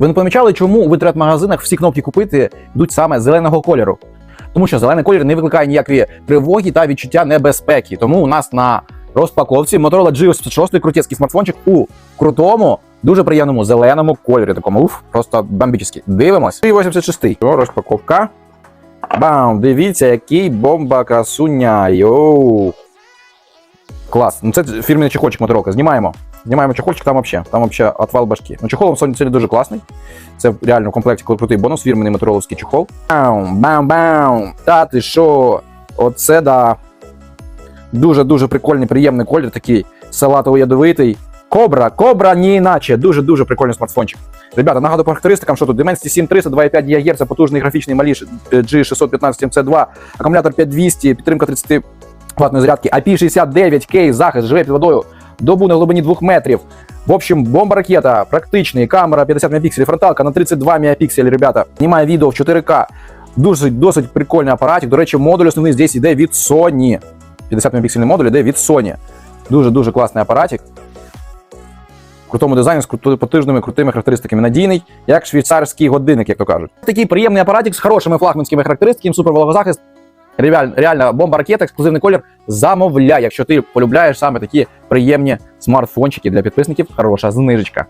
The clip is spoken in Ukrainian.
Ви не помічали, чому в інтернет-магазинах всі кнопки купити йдуть саме зеленого кольору? Тому що зелений колір не викликає ніякої тривоги та відчуття небезпеки. Тому у нас на розпаковці Motorola G86 крутецький смартфончик у крутому, дуже приємному зеленому кольорі. Такому уф, просто бомбічний. Дивимось. 86 О, розпаковка. Бам! Дивіться, який бомба красуня. Йоу. Клас. Ну це фірмний чехольчик Motorola. Знімаємо. Знімаємо чехольчик, там вообще, там вообще отвал башки. Ну, чехол сьогодні сьогодні дуже класний. Це реально в комплекті крутий бонус, фірменний мотороловський чехол. Бам, бам, бам. Та ти що? Оце да. Дуже-дуже прикольний, приємний колір, такий салатово-ядовитий. Кобра, кобра, не іначе. Дуже-дуже прикольний смартфончик. Ребята, нагадую по характеристикам, що тут Dimensity 7300, 2,5 ГГц, потужний графічний маліш G615 MC2, акумулятор 5200, підтримка 30 ватної зарядки, IP69K, захист, живе під водою, добу на глибині 2 метрів. В общем, бомба ракета, практичний, камера 50 мегапікселів, фронталка на 32 мегапікселі, ребята. Знімає відео в 4К. Досить, досить прикольний апаратик. До речі, модуль основний здесь йде від Sony. 50 мегапіксельний модуль йде від Sony. Дуже-дуже класний апаратик. Крутому дизайні з потужними крутими характеристиками. Надійний, як швейцарський годинник, як то кажуть. Такий приємний апаратик з хорошими флагманськими характеристиками, супер вологозахист. Реаль, реально бомба ракета, ексклюзивний колір. Замовляй, якщо ти полюбляєш саме такі приємні смартфончики для підписників. Хороша знижечка.